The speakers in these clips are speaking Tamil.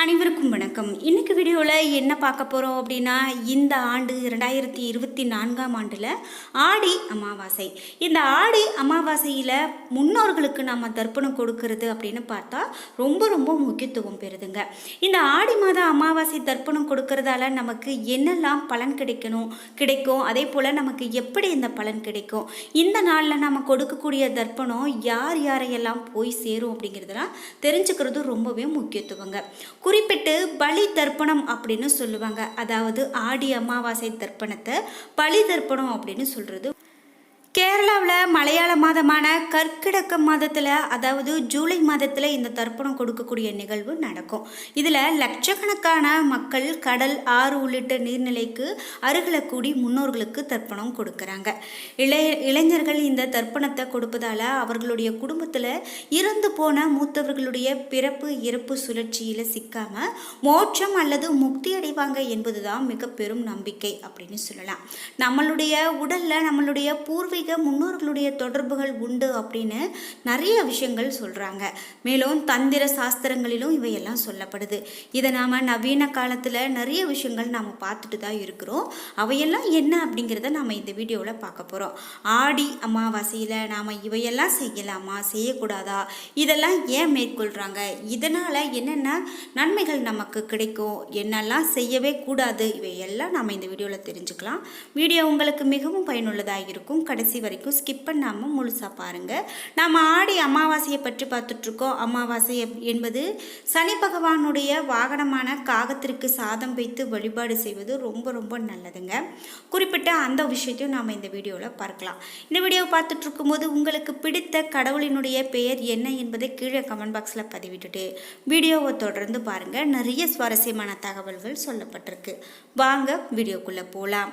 அனைவருக்கும் வணக்கம். இன்னைக்கு வீடியோவில் என்ன பார்க்க போகிறோம் அப்படின்னா இந்த ஆண்டு ரெண்டாயிரத்தி இருபத்தி நான்காம் ஆண்டில் ஆடி அமாவாசை. இந்த ஆடி அமாவாசையில் முன்னோர்களுக்கு நம்ம தர்ப்பணம் கொடுக்கறது அப்படின்னு பார்த்தா ரொம்ப ரொம்ப முக்கியத்துவம் பெறுதுங்க. இந்த ஆடி மாத அமாவாசை தர்ப்பணம் கொடுக்கறதால நமக்கு என்னெல்லாம் பலன் கிடைக்கணும் கிடைக்கும்? அதே போல் நமக்கு எப்படி இந்த பலன் கிடைக்கும்? இந்த நாளில் நம்ம கொடுக்கக்கூடிய தர்ப்பணம் யார் யாரையெல்லாம் போய் சேரும் அப்படிங்கிறதெல்லாம் தெரிஞ்சுக்கிறது ரொம்பவே முக்கியத்துவங்க. குறிப்பிட்டு பலி தர்ப்பணம் அப்படின்னு சொல்லுவாங்க. அதாவது ஆடி அமாவாசை தர்ப்பணத்தை பலி தர்ப்பணம் அப்படின்னு சொல்கிறது கேரளாவில் மலையாள மாதமான கற்கிடக்க மாதத்தில் அதாவது ஜூலை மாதத்தில் இந்த தர்ப்பணம் கொடுக்கக்கூடிய நிகழ்வு நடக்கும். இதில் லட்சக்கணக்கான மக்கள் கடல் ஆறு உள்ளிட்ட நீர்நிலைக்கு அருகில் கூடி முன்னோர்களுக்கு தர்ப்பணம் கொடுக்குறாங்க. இளைய இளைஞர்கள் இந்த தர்ப்பணத்தை கொடுப்பதால் அவர்களுடைய குடும்பத்தில் இறந்து போன மூத்தவர்களுடைய பிறப்பு இறப்பு சுழற்சியில் சிக்காமல் மோட்சம் அல்லது முக்தி அடைவாங்க என்பதுதான் மிக பெரும் நம்பிக்கை அப்படின்னு சொல்லலாம். நம்மளுடைய உடலில் நம்மளுடைய பூர்வீக முன்னோர்களுடைய தொடர்புகள் உண்டு அப்படின்னு நிறைய விஷயங்கள் சொல்கிறாங்க மேலும் தந்திர சாஸ்திரங்களிலும் இவையெல்லாம் சொல்லப்படுது. இதை நாம் நவீன காலத்தில் நிறைய விஷயங்கள் நாம் பார்த்துட்டு தான் இருக்கிறோம். அவையெல்லாம் என்ன அப்படிங்கிறத நாம் இந்த வீடியோவில் பார்க்க போகிறோம் ஆடி அமாவாசையில் நாம் இவையெல்லாம் செய்யலாமா? செய்யக்கூடாதா? இதெல்லாம் ஏன் மேற்கொள்கிறாங்க இதனால் என்னென்ன நன்மைகள் நமக்கு கிடைக்கும்? என்னெல்லாம் செய்யவே கூடாது? இவையெல்லாம் நாம் இந்த வீடியோவில் தெரிஞ்சுக்கலாம். வீடியோ உங்களுக்கு மிகவும் பயனுள்ளதாக இருக்கும். கடைசி வரைக்கும் ஸ்கிப் பண்ணாமல் முழுசாக பாருங்கள் நாம் ஆடி அமாவாசையை பற்றி பார்த்துட்ருக்கோம். அமாவாசை என்பது சனி பகவானுடைய வாகனமான காகத்திற்கு சாதம் வைத்து வழிபாடு செய்வது ரொம்ப ரொம்ப நல்லதுங்க. குறிப்பிட்ட அந்த விஷயத்தையும் நாம் இந்த வீடியோவில் பார்க்கலாம். இந்த வீடியோவை பார்த்துட்ருக்கும் போது உங்களுக்கு பிடித்த கடவுளினுடைய பெயர் என்ன என்பதை கீழே கமெண்ட் பாக்ஸில் பதிவிட்டுட்டு வீடியோவை தொடர்ந்து பாருங்கள் நிறைய சுவாரஸ்யமான தகவல்கள் சொல்லப்பட்டிருக்கு. வாங்க வீடியோக்குள்ளே போகலாம்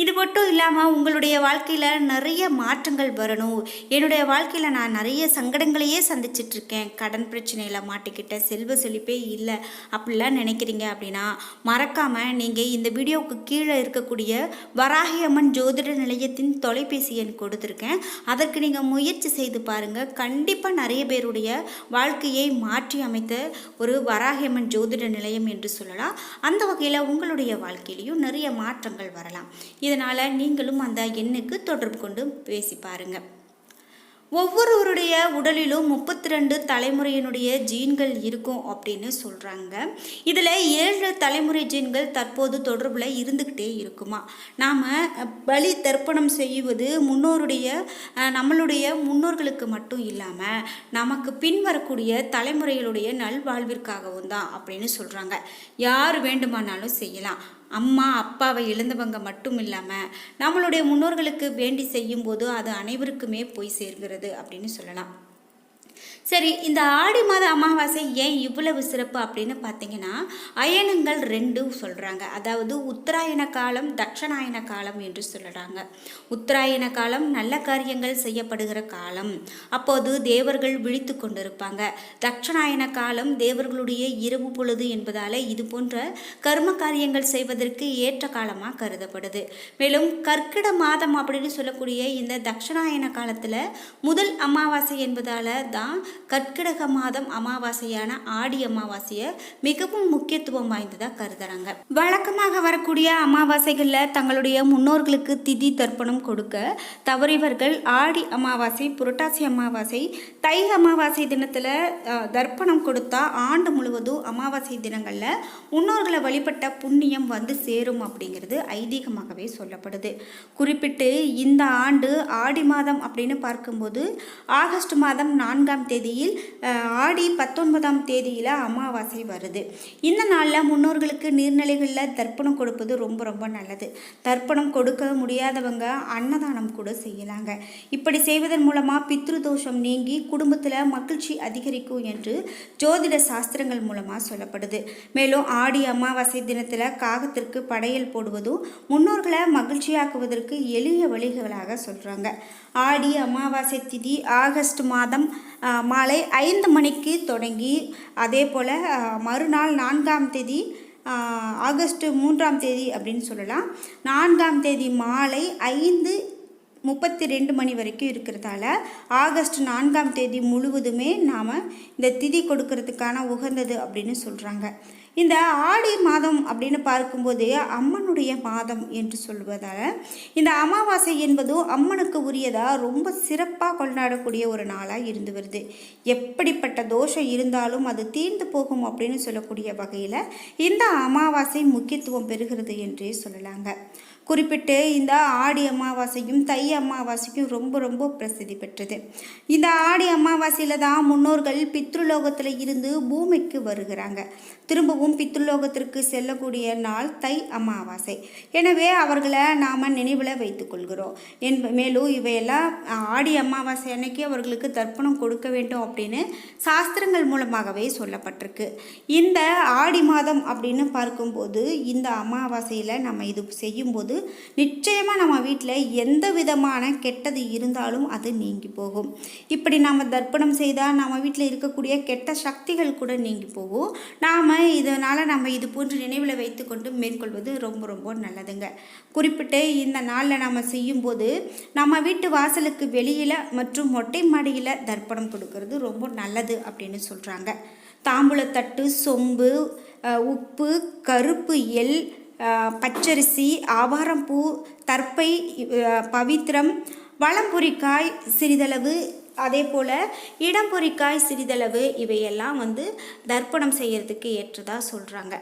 இது மட்டும் இல்லாமல் உங்களுடைய வாழ்க்கையில் நிறைய மாற்றங்கள் வரணும். என்னுடைய வாழ்க்கையில் நான் நிறைய சங்கடங்களையே சந்திச்சிட்டு இருக்கேன் கடன் பிரச்சனையில் மாட்டிக்கிட்டேன். செல்வ செழிப்பே இல்லை. அப்படிலாம் நினைக்கிறீங்க அப்படின்னா மறக்காமல் நீங்கள் இந்த வீடியோவுக்கு கீழே இருக்கக்கூடிய வராகியம்மன் ஜோதிட நிலையத்தின் தொலைபேசி எண் கொடுத்துருக்கேன். அதற்கு நீங்கள் முயற்சி செய்து பாருங்கள் கண்டிப்பாக நிறைய பேருடைய வாழ்க்கையை மாற்றி அமைத்த ஒரு வராகியம்மன் ஜோதிட நிலையம் என்று சொல்லலாம். அந்த வகையில் உங்களுடைய வாழ்க்கையிலையும் நிறைய மாற்றங்கள் வரலாம். இதனால் நீங்களும் அந்த எண்ணுக்கு தொடர்பு கொண்டு பேசி பாருங்கள் ஒவ்வொருவருடைய உடலிலும் முப்பத்தி ரெண்டு தலைமுறையினுடைய ஜீன்கள் இருக்கும் அப்படின்னு சொல்கிறாங்க இதில் ஏழு தலைமுறை ஜீன்கள் தற்போது தொடர்பில் இருந்துக்கிட்டே இருக்குமா? நாம் பலி தர்ப்பணம் செய்வது முன்னோருடைய நம்மளுடைய முன்னோர்களுக்கு மட்டும் இல்லாமல் நமக்கு பின்வரக்கூடிய தலைமுறைகளுடைய நல்வாழ்விற்காகவும் தான் அப்படின்னு சொல்கிறாங்க யார் வேண்டுமானாலும் செய்யலாம். அம்மா அப்பாவை இழந்தவங்க மட்டும் இல்லாமல் நம்மளுடைய முன்னோர்களுக்கு வேண்டி செய்யும்போது அது அனைவருக்குமே போய் சேர்கிறது அப்படின்னு சொல்லலாம். சரி இந்த ஆடி மாத அமாவாசை ஏன் இவ்வளவு சிறப்பு அப்படின்னு பார்த்தீங்கன்னா அயனங்கள் ரெண்டு சொல்கிறாங்க அதாவது உத்தராயண காலம் தட்சணாயன காலம் என்று சொல்கிறாங்க உத்தராயண காலம் நல்ல காரியங்கள் செய்யப்படுகிற காலம். அப்போது தேவர்கள் விழித்து கொண்டிருப்பாங்க. தட்சணாயன காலம் தேவர்களுடைய இரவு பொழுது என்பதால் இது போன்ற கர்ம காரியங்கள் செய்வதற்கு ஏற்ற காலமாக கருதப்படுது. மேலும் கற்கிட மாதம் அப்படின்னு சொல்லக்கூடிய இந்த தட்சணாயன காலத்தில் முதல் அமாவாசை என்பதால் தான் கற்கிடக மாதம் அமாவாசையான ஆடி அமாவாசையை மிகவும் முக்கியத்துவம் வாய்ந்ததாக கருதுறாங்க. வழக்கமாக வரக்கூடிய அமாவாசைகளில் தங்களுடைய முன்னோர்களுக்கு திதி தர்ப்பணம் கொடுக்க தவறியவர்கள் ஆடி அமாவாசை புரட்டாசி அமாவாசை தை அமாவாசை தினத்தில் தர்ப்பணம் கொடுத்தா ஆண்டு முழுவதும் அமாவாசை தினங்களில் முன்னோர்களை வழிபட்ட புண்ணியம் வந்து சேரும் அப்படிங்கிறது ஐதீகமாகவே சொல்லப்படுது. குறிப்பிட்டு இந்த ஆண்டு ஆடி மாதம் அப்படின்னு பார்க்கும்போது ஆகஸ்ட் மாதம் நான்காம் தேதி தேதியில் ஆடி பத்தொன்பதாம் தேதியில் அமாவாசை வருது. இந்த நாளில் முன்னோர்களுக்கு நீர்நிலைகளில் தர்ப்பணம் கொடுப்பது ரொம்ப ரொம்ப நல்லது. தர்ப்பணம் கொடுக்க முடியாதவங்க அன்னதானம் கூட செய்யலாங்க. இப்படி செய்வதன் மூலமாக பித்ரு தோஷம் நீங்கி குடும்பத்தில் மகிழ்ச்சி அதிகரிக்கும் என்று ஜோதிட சாஸ்திரங்கள் மூலமாக சொல்லப்படுது. மேலும் ஆடி அமாவாசை தினத்தில் காகத்திற்கு படையல் போடுவதும் முன்னோர்களை மகிழ்ச்சியாக்குவதற்கு எளிய வழிகளாக சொல்கிறாங்க ஆடி அமாவாசை திதி ஆகஸ்ட் மாதம் மாலை ஐந்து மணிக்கு தொடங்கி அதே போல் மறுநாள் நான்காம் தேதி ஆகஸ்ட்டு ஆகஸ்ட் மூன்றாம் தேதி அப்படின்னு சொல்லலாம். நான்காம் தேதி மாலை ஐந்து முப்பத்தி ரெண்டு மணி வரைக்கும் இருக்கிறதால ஆகஸ்ட் நான்காம் தேதி முழுவதுமே நாம் இந்த திதி கொடுக்கறதுக்கான உகந்தது அப்படின்னு சொல்கிறாங்க இந்த ஆடி மாதம் அப்படின்னு பார்க்கும்போது அம்மனுடைய மாதம் என்று சொல்வதால் இந்த அமாவாசை என்பதும் அம்மனுக்கு உரியதாக ரொம்ப சிறப்பாக கொண்டாடக்கூடிய ஒரு நாளாக இருந்து வருது. எப்படிப்பட்ட தோஷம் இருந்தாலும் அது தீர்ந்து போகும் அப்படின்னு சொல்லக்கூடிய வகையில் இந்த அமாவாசை முக்கியத்துவம் பெறுகிறது என்றே சொல்லலாங்க. குறிப்பிட்டு இந்த ஆடி அமாவாசையும் தை அமாவாசைக்கும் ரொம்ப ரொம்ப பிரசித்தி பெற்றது. இந்த ஆடி அமாவாசையில் தான் முன்னோர்கள் பித்ருலோகத்தில் இருந்து பூமிக்கு வருகிறாங்க. திரும்பவும் பித்ருலோகத்திற்கு செல்லக்கூடிய நாள் தை அமாவாசை. எனவே அவர்களை நாம் நினைவில் வைத்துக்கொள்கிறோம் என்ப மேலும் இவையெல்லாம் ஆடி அமாவாசை அன்னைக்கு அவர்களுக்கு தர்ப்பணம் கொடுக்க வேண்டும் அப்படின்னு சாஸ்திரங்கள் மூலமாகவே சொல்லப்பட்டிருக்கு. இந்த ஆடி மாதம் அப்படின்னு பார்க்கும்போது இந்த அமாவாசையில் நம்ம இது செய்யும்போது நிச்சயமாக நம்ம வீட்டில் எந்த விதமான கெட்டது இருந்தாலும் அது நீங்கி போகும். இப்படி நாம் தர்ப்பணம் செய்தால் நம்ம வீட்டில் இருக்கக்கூடிய கெட்ட சக்திகள் கூட நீங்கி போகும். நாம் இதனால் நம்ம இது போன்று நினைவில் வைத்துக்கொண்டு மேற்கொள்வது ரொம்ப ரொம்ப நல்லதுங்க. குறிப்பிட்டு இந்த நாளில் நம்ம செய்யும்போது நம்ம வீட்டு வாசலுக்கு வெளியில் மற்றும் மொட்டை மாடியில் தர்ப்பணம் கொடுக்கறது ரொம்ப நல்லது அப்படின்னு சொல்கிறாங்க தாம்பூலத்தட்டு சொம்பு உப்பு கருப்பு எல் பச்சரிசி ஆவாரம்பூ தற்பை பவித்திரம் வளம்புரிக்காய் சிறிதளவு அதே போல் இடம்பொறிக்காய் சிறிதளவு இவையெல்லாம் வந்து தர்ப்பணம் செய்கிறதுக்கு ஏற்றதாக சொல்கிறாங்க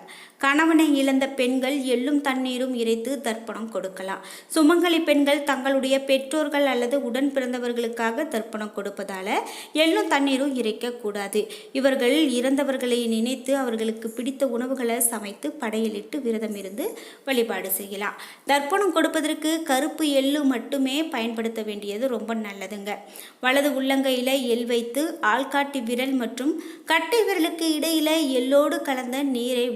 கணவனை இழந்த பெண்கள் எள்ளும் தண்ணீரும் இறைத்து தர்ப்பணம் கொடுக்கலாம். சுமங்கலி பெண்கள் தங்களுடைய பெற்றோர்கள் அல்லது உடன் பிறந்தவர்களுக்காக தர்ப்பணம் கொடுப்பதால் எள்ளும் தண்ணீரும் இறைக்கக்கூடாது. இவர்கள் இறந்தவர்களை நினைத்து அவர்களுக்கு பிடித்த உணவுகளை சமைத்து படையலிட்டு விரதம் இருந்து வழிபாடு செய்யலாம். தர்ப்பணம் கொடுப்பதற்கு கருப்பு எள்ளு மட்டுமே பயன்படுத்த வேண்டியது ரொம்ப நல்லதுங்க. வலது உள்ளங்கையில் எள் வைத்து ஆள்காட்டி விரல் மற்றும் கட்டை விரலுக்கு இடையில எள்ளோடு கலந்த நீரை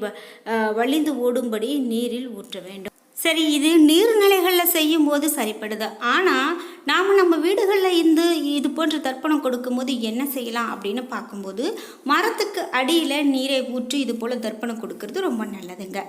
வழிந்து ஓடும்படி நீரில் ஊற்ற வேண்டும். சரி இது நீர்நிலைகளில் செய்யும்போது சரிப்படுது? ஆனால் நாம் நம்ம வீடுகளில் இருந்து இது போன்ற தர்ப்பணம் கொடுக்கும்போது என்ன செய்யலாம் அப்படின்னு பார்க்கும்போது மரத்துக்கு அடியில் நீரை ஊற்றி இது போல் தர்ப்பணம் கொடுக்கறது ரொம்ப நல்லதுங்க.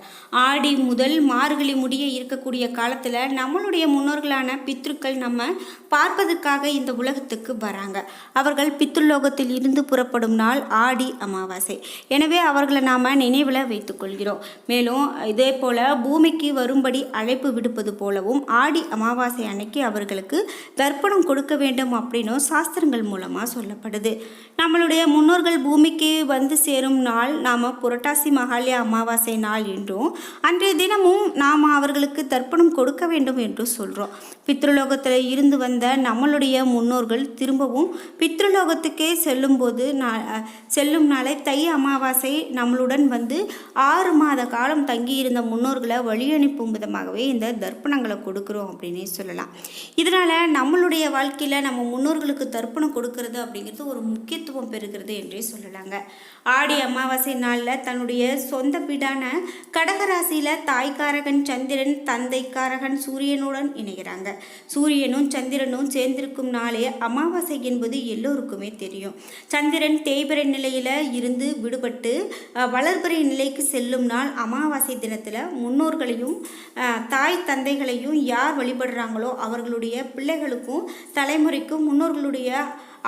ஆடி முதல் மார்கழி முடிய இருக்கக்கூடிய காலத்தில் நம்மளுடைய முன்னோர்களான பித்ருக்கள் நம்ம பார்ப்பதற்காக இந்த உலகத்துக்கு வராங்க. அவர்கள் பித்ருலோகத்தில் இருந்து புறப்படும் நாள் ஆடி அமாவாசை. எனவே அவர்களை நாம் நினைவில் வைத்துக்கொள்கிறோம். மேலும் இதே போல் பூமிக்கு வரும்படி அழைப்பு விடுப்பது போலவும் ஆடி அமாவாசை அன்னைக்கு அவர்களுக்கு தர்ப்பணம் கொடுக்க வேண்டும் அப்படின்னும் சாஸ்திரங்கள் மூலமாக சொல்லப்படுது. நம்மளுடைய முன்னோர்கள் பூமிக்கு வந்து சேரும் நாள் நாம் புரட்டாசி மகாலய அமாவாசை நாள் என்றும் அன்றைய தினமும் நாம் அவர்களுக்கு தர்ப்பணம் கொடுக்க வேண்டும் என்றும் சொல்கிறோம் பித்ருலோகத்தில் இருந்து வந்த நம்மளுடைய முன்னோர்கள் திரும்பவும் பித்ருலோகத்துக்கே செல்லும்போது நா- செல்லும் நாளை தை அமாவாசை நம்மளுடன் வந்து ஆறு மாத காலம் தங்கியிருந்த முன்னோர்களை வழியனுப்பும் விதமாகவே இந்த தர்ப்பணங்களை கொடுக்குறோம் அப்படின்னே சொல்லலாம். இதனால் நம்மளுடைய வாழ்க்கையில் நம்ம முன்னோர்களுக்கு தர்ப்பணம் கொடுக்கறது அப்படிங்கிறது ஒரு முக்கியத்துவம் பெறுகிறது என்றே சொல்லலாங்க. ஆடி அமாவாசை நாளில் தன்னுடைய சொந்த வீடான கடகராசியில் தாய்க்காரகன் சந்திரன் தந்தைக்காரகன் சூரியனுடன் இணைகிறாங்க. சூரியனும் சந்திரனும் சேர்ந்திருக்கும் நாளே அமாவாசை என்பது எல்லோருக்குமே தெரியும். சந்திரன் தேய்பிறை நிலையில் இருந்து விடுபட்டு அஹ், வளர்பிறை நிலைக்கு செல்லும் நாள் அமாவாசை தினத்தில் முன்னோர்களையும் தாய் தந்தைகளையும் யார் வழிபடுறாங்களோ அவர்களுடைய பிள்ளைகளுக்கும் தலைமுறைக்கும் முன்னோர்களுடைய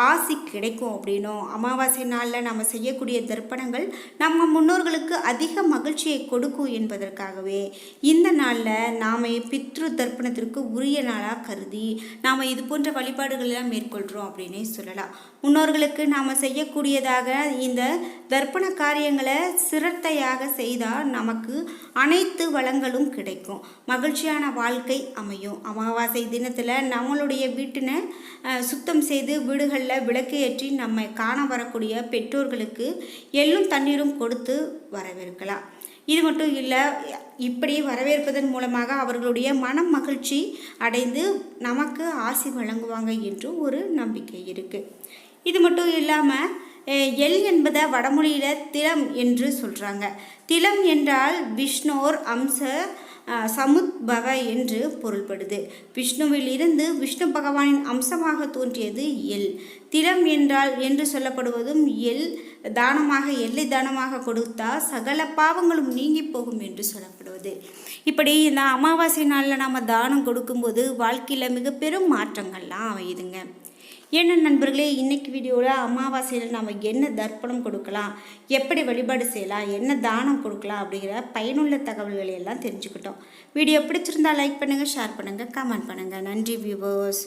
ஆசி கிடைக்கும் அப்படின்னும். அமாவாசை நாளில் நம்ம செய்யக்கூடிய தர்ப்பணங்கள் நம்ம முன்னோர்களுக்கு அதிக மகிழ்ச்சியை கொடுக்கும் என்பதற்காகவே. இந்த நாளில் நாம் பித்ரு தர்ப்பணத்திற்கு உரிய நாளாக கருதி நாம் இது போன்ற வழிபாடுகளெல்லாம் மேற்கொள்கிறோம் அப்படின்னே சொல்லலாம். முன்னோர்களுக்கு நாம் செய்யக்கூடியதாக இந்த தர்ப்பண காரியங்களை சிரத்தையாக செய்தால் நமக்கு அனைத்து வளங்களும் கிடைக்கும். மகிழ்ச்சியான வாழ்க்கை அமையும். அமாவாசை தினத்தில் நம்மளுடைய வீட்டினை சுத்தம் செய்து வீடுகளில் விளக்கு ஏற்றி நம்மை காண வரக்கூடிய பெற்றோர்களுக்கு எள்ளும் தண்ணீரும் கொடுத்து வரவேற்கலாம். இது மட்டும் இல்லை இப்படி வரவேற்பதன் மூலமாக அவர்களுடைய மனம் மகிழ்ச்சி அடைந்து நமக்கு ஆசி வழங்குவாங்க என்று ஒரு நம்பிக்கை இருக்குது இது மட்டும் இல்லாமல் எல் என்பதை வடமொழியில் திலம் என்று சொல்கிறாங்க திலம் என்றால் விஷ்ணோர் அம்ச சமுத்பவ என்று பொருள்படுது. விஷ்ணுவில் இருந்து விஷ்ணு பகவானின் அம்சமாக தோன்றியது எல். திலம் என்றால் என்று சொல்லப்படுவதும் எல். தானமாக எல்லை தானமாக கொடுத்தா சகல பாவங்களும் நீங்கி போகும் என்று சொல்லப்படுவது. இப்படி இந்த அமாவாசை நாளில் நாம் தானம் கொடுக்கும்போது வாழ்க்கையில் மிக பெரும் மாற்றங்கள்லாம் அமையுதுங்க. என்ன நண்பர்களே இன்றைக்கி வீடியோவில் அமாவாசையில் நம்ம என்ன தர்ப்பணம் கொடுக்கலாம் எப்படி வழிபாடு செய்யலாம் என்ன தானம் கொடுக்கலாம் அப்படிங்கிற பயனுள்ள தகவல்களை எல்லாம் தெரிஞ்சுக்கிட்டோம். வீடியோ பிடிச்சிருந்தா லைக் பண்ணுங்கள் ஷேர் பண்ணுங்கள் கமெண்ட் பண்ணுங்கள் நன்றி வியூவர்ஸ்